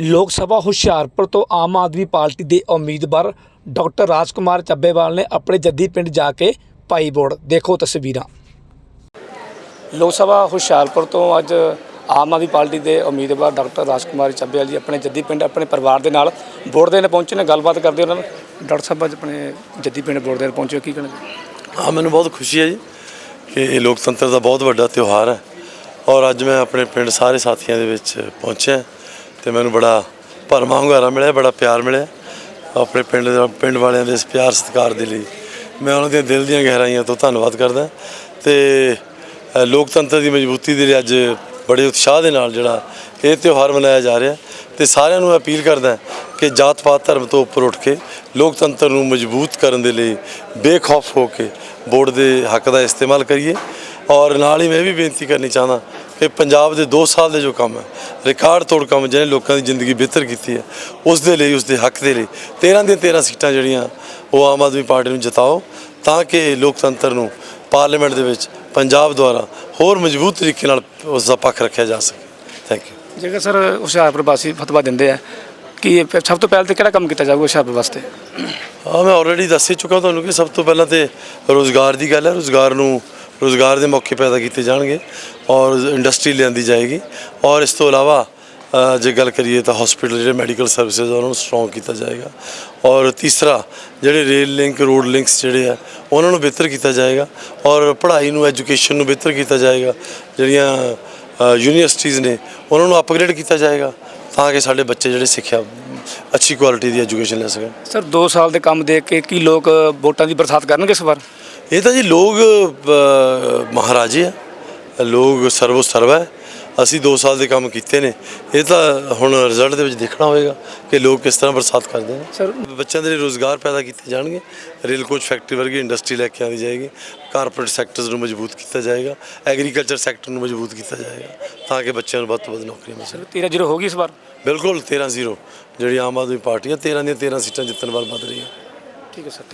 ਲੋਕ ਸਭਾ ਹੁਸ਼ਿਆਰਪੁਰ ਤੋਂ ਆਮ ਆਦਮੀ ਪਾਰਟੀ ਦੇ ਉਮੀਦਵਾਰ ਡਾਕਟਰ ਰਾਜਕੁਮਾਰ ਚੱਬੇਵਾਲ ਨੇ ਆਪਣੇ ਜੱਦੀ ਪਿੰਡ ਜਾ ਕੇ ਪਾਈ ਵੋਟ ਦੇਖੋ ਤਸਵੀਰਾਂ। ਲੋਕ ਸਭਾ ਹੁਸ਼ਿਆਰਪੁਰ ਤੋਂ ਅੱਜ ਆਮ ਆਦਮੀ ਪਾਰਟੀ ਦੇ ਉਮੀਦਵਾਰ ਡਾਕਟਰ ਰਾਜਕੁਮਾਰ ਚੱਬੇਵਾਲ ਜੀ ਆਪਣੇ ਜੱਦੀ ਪਿੰਡ ਆਪਣੇ ਪਰਿਵਾਰ ਦੇ ਨਾਲ ਵੋਟ ਦੇਣ ਪਹੁੰਚੇ ਨੇ। ਗੱਲਬਾਤ ਕਰਦੇ ਉਹਨਾਂ ਨਾਲ। ਡਾਕਟਰ ਸਾਹਿਬ ਅੱਜ ਆਪਣੇ ਜੱਦੀ ਪਿੰਡ ਵੋਟ ਦੇਣ ਪਹੁੰਚੇ ਹੋ, ਕੀ ਕਹਿਣਾ ਹਾਂ ਮੈਨੂੰ ਬਹੁਤ ਖੁਸ਼ੀ ਹੈ ਜੀ ਕਿ ਇਹ ਲੋਕਤੰਤਰ ਦਾ ਬਹੁਤ ਵੱਡਾ ਤਿਉਹਾਰ ਹੈ ਔਰ ਅੱਜ ਮੈਂ ਆਪਣੇ ਪਿੰਡ ਸਾਰੇ ਸਾਥੀਆਂ ਦੇ ਵਿੱਚ ਪਹੁੰਚਿਆ। ਤੇ ਮੈਨੂੰ ਬੜਾ ਭਰਮਾ ਹੁੰਗਾਰਾ ਮਿਲਿਆ, ਬੜਾ ਪਿਆਰ ਮਿਲਿਆ। ਆਪਣੇ ਪਿੰਡ ਦੇ, ਪਿੰਡ ਵਾਲਿਆਂ ਦੇ ਇਸ ਪਿਆਰ ਸਤਿਕਾਰ ਦੇ ਲਈ। ਮੈਂ ਉਹਨਾਂ ਦੀਆਂ ਦਿਲ ਦੀਆਂ ਗਹਿਰਾਈਆਂ ਤੋਂ ਧੰਨਵਾਦ ਕਰਦਾ। ਤੇ ਲੋਕਤੰਤਰ ਦੀ ਮਜ਼ਬੂਤੀ ਦੇ ਲਈ ਅੱਜ ਬੜੇ ਉਤਸ਼ਾਹ ਦੇ ਨਾਲ ਜਿਹੜਾ ਇਹ ਤਿਉਹਾਰ ਮਨਾਇਆ ਜਾ ਰਿਹਾ। ਤੇ ਸਾਰਿਆਂ ਨੂੰ ਅਪੀਲ ਕਰਦਾ ਕਿ ਜਾਤ ਪਾਤ ਧਰਮ ਤੋਂ ਉੱਪਰ ਉੱਠ ਕੇ ਲੋਕਤੰਤਰ ਨੂੰ ਮਜ਼ਬੂਤ ਕਰਨ ਦੇ ਲਈ ਬੇਖੌਫ ਹੋ ਕੇ ਵੋਟ ਦੇ ਹੱਕ ਦਾ ਇਸਤੇਮਾਲ ਕਰੀਏ। ਔਰ ਨਾਲ ਹੀ ਮੈਂ ਇਹ ਵੀ ਬੇਨਤੀ ਕਰਨੀ ਚਾਹੁੰਦਾ ਕਿ ਪੰਜਾਬ ਦੇ 2 ਸਾਲ ਦੇ ਜੋ ਕੰਮ ਹੈ ਰਿਕਾਰਡ ਤੋੜ ਕੰਮ ਜਿਹਨੇ ਲੋਕਾਂ ਦੀ ਜ਼ਿੰਦਗੀ ਬਿਹਤਰ ਕੀਤੀ ਹੈ ਉਸ ਦੇ ਲਈ ਉਸ ਦੇ ਹੱਕ ਦੇ ਲਈ 13 ਦੀਆਂ 13 ਸੀਟਾਂ ਜਿਹੜੀਆਂ ਉਹ ਆਮ ਆਦਮੀ ਪਾਰਟੀ ਨੂੰ ਜਿਤਾਓ ਤਾਂ ਕਿ ਲੋਕਤੰਤਰ ਨੂੰ ਪਾਰਲੀਮੈਂਟ ਦੇ ਵਿੱਚ ਪੰਜਾਬ ਦੁਆਰਾ ਹੋਰ ਮਜ਼ਬੂਤ ਤਰੀਕੇ ਨਾਲ ਉਸ ਦਾ ਪੱਖ ਰੱਖਿਆ ਜਾ ਸਕੇ। ਥੈਂਕ ਯੂ ਜੇਕਰ ਸਰ ਹੁਸ਼ਿਆਰਪੁਰ ਵਾਸੀ ਫਤਵਾ ਦਿੰਦੇ ਆ ਕਿ ਇਹ ਸਭ ਤੋਂ ਪਹਿਲਾਂ ਤੇ ਕਿਹੜਾ ਕੰਮ ਕੀਤਾ ਜਾਊਗਾ ਹੁਸ਼ਿਆਰਪੁਰ ਵਾਸਤੇ? ਹਾਂ ਮੈਂ ਆਲਰੇਡੀ ਦੱਸ ਹੀ ਚੁੱਕਾ ਤੁਹਾਨੂੰ ਕਿ ਸਭ ਤੋਂ ਪਹਿਲਾਂ ਤੇ ਰੋਜ਼ਗਾਰ ਦੀ ਗੱਲ ਹੈ ਰੋਜ਼ਗਾਰ ਨੂੰ ਰੋਜ਼ਗਾਰ ਦੇ ਮੌਕੇ ਪੈਦਾ ਕੀਤੇ ਜਾਣਗੇ ਔਰ ਇੰਡਸਟਰੀ ਲਿਆਂਦੀ ਜਾਏਗੀ। ਔਰ ਇਸ ਤੋਂ ਇਲਾਵਾ ਜੇ ਗੱਲ ਕਰੀਏ ਤਾਂ ਹਸਪੀਟਲ ਜਿਹੜੇ ਮੈਡੀਕਲ ਸਰਵਿਸਿਜ਼ ਉਹਨਾਂ ਨੂੰ ਸਟਰੋਂਗ ਕੀਤਾ ਜਾਏਗਾ। ਔਰ ਤੀਸਰਾ ਜਿਹੜੇ ਰੇਲ ਲਿੰਕ ਰੋਡ ਲਿੰਕਸ ਜਿਹੜੇ ਆ ਉਹਨਾਂ ਨੂੰ ਬਿਹਤਰ ਕੀਤਾ ਜਾਏਗਾ। ਔਰ ਪੜ੍ਹਾਈ ਨੂੰ ਐਜੂਕੇਸ਼ਨ ਨੂੰ ਬਿਹਤਰ ਕੀਤਾ ਜਾਏਗਾ। ਜਿਹੜੀਆਂ ਅ, ਯੂਨੀਵਰਸਿਟੀਜ਼ ਨੇ ਉਹਨਾਂ ਨੂੰ ਅਪਗ੍ਰੇਡ ਕੀਤਾ ਜਾਏਗਾ ਤਾਂ ਕਿ ਸਾਡੇ ਬੱਚੇ ਜਿਹੜੇ ਸਿੱਖਿਆ ਅੱਛੀ ਕੁਆਲਿਟੀ ਦੀ ਐਜੂਕੇਸ਼ਨ ਲੈ ਸਕਣ। ਸਰ 2 ਸਾਲ ਦੇ ਕੰਮ ਦੇਖ ਕੇ ਕੀ ਲੋਕ ਵੋਟਾਂ ਦੀ ਬਰਸਾਤ ਕਰਨਗੇ ਇਸ ਵਾਰ? ਇਹ ਤਾਂ ਜੀ ਲੋਕ ਮਹਾਰਾਜੇ ਆ। ਲੋਕ ਸਰਵੋ ਸਰਵ। ਹੈ ਅਸੀਂ 2 ਸਾਲ ਦੇ ਕੰਮ ਕੀਤੇ ਨੇ। ਇਹ ਤਾਂ ਹੁਣ ਰਿਜ਼ਲਟ ਦੇ ਵਿੱਚ ਦੇਖਣਾ ਹੋਏਗਾ ਕਿ ਲੋਕ ਕਿਸ ਤਰ੍ਹਾਂ ਬਰਸਾਤ ਕਰਦੇ ਨੇ। ਸਰ ਬੱਚਿਆਂ ਦੇ ਲਈ ਰੋਜ਼ਗਾਰ ਪੈਦਾ ਕੀਤੇ ਜਾਣਗੇ। ਰੇਲ ਕੋਚ ਫੈਕਟਰੀ ਵਰਗੀ ਇੰਡਸਟਰੀ ਲੈ ਕੇ ਆਉਂਦੀ ਜਾਏਗੀ। ਕਾਰਪੋਰੇਟ ਸੈਕਟਰਸ ਨੂੰ ਮਜ਼ਬੂਤ ਕੀਤਾ ਜਾਏਗਾ। ਐਗਰੀਕਲਚਰ ਸੈਕਟਰ ਨੂੰ ਮਜ਼ਬੂਤ ਕੀਤਾ ਜਾਏਗਾ। ਤਾਂ ਕਿ ਬੱਚਿਆਂ ਨੂੰ ਵੱਧ ਤੋਂ ਵੱਧ ਨੌਕਰੀਆਂ ਮਿਲ ਸਕਣ। 13 ਜ਼ੀਰੋ ਹੋਗੀ ਇਸ ਵਾਰ? ਬਿਲਕੁਲ 13-0 ਜਿਹੜੀ ਆਮ ਆਦਮੀ ਪਾਰਟੀ ਹੈ 13 ਦੀਆਂ 13 ਸੀਟਾਂ ਜਿੱਤਣ ਵੱਲ ਵੱਧ ਰਹੀ ਹੈ ਠੀਕ ਹੈ ਸਰ